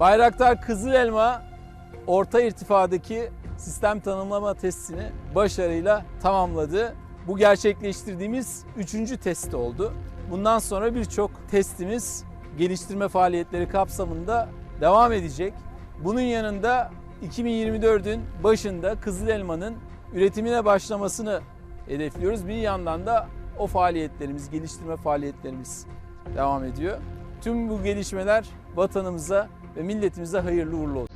Bayraktar Kızıl Elma orta irtifadaki sistem tanımlama testini başarıyla tamamladı. Bu gerçekleştirdiğimiz üçüncü test oldu. Bundan sonra birçok testimiz geliştirme faaliyetleri kapsamında devam edecek. Bunun yanında 2024'ün başında Kızıl Elma'nın üretimine başlamasını hedefliyoruz. Bir yandan da o faaliyetlerimiz, geliştirme faaliyetlerimiz devam ediyor. Tüm bu gelişmeler vatanımıza ve milletimize hayırlı uğurlu olsun.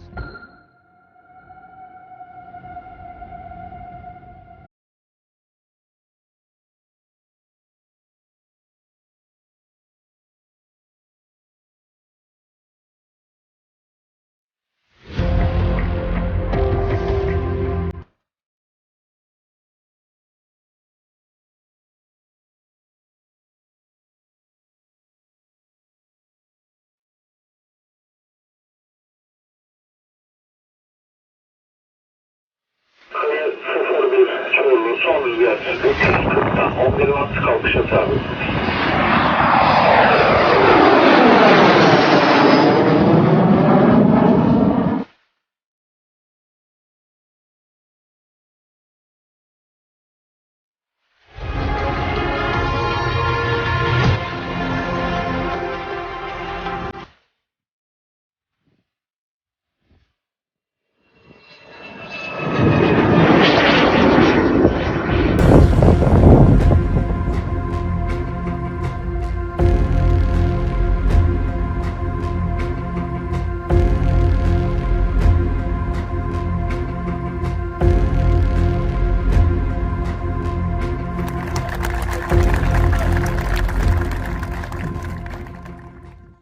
Kontrollen, dus. Dit is het. Onderlandse kook,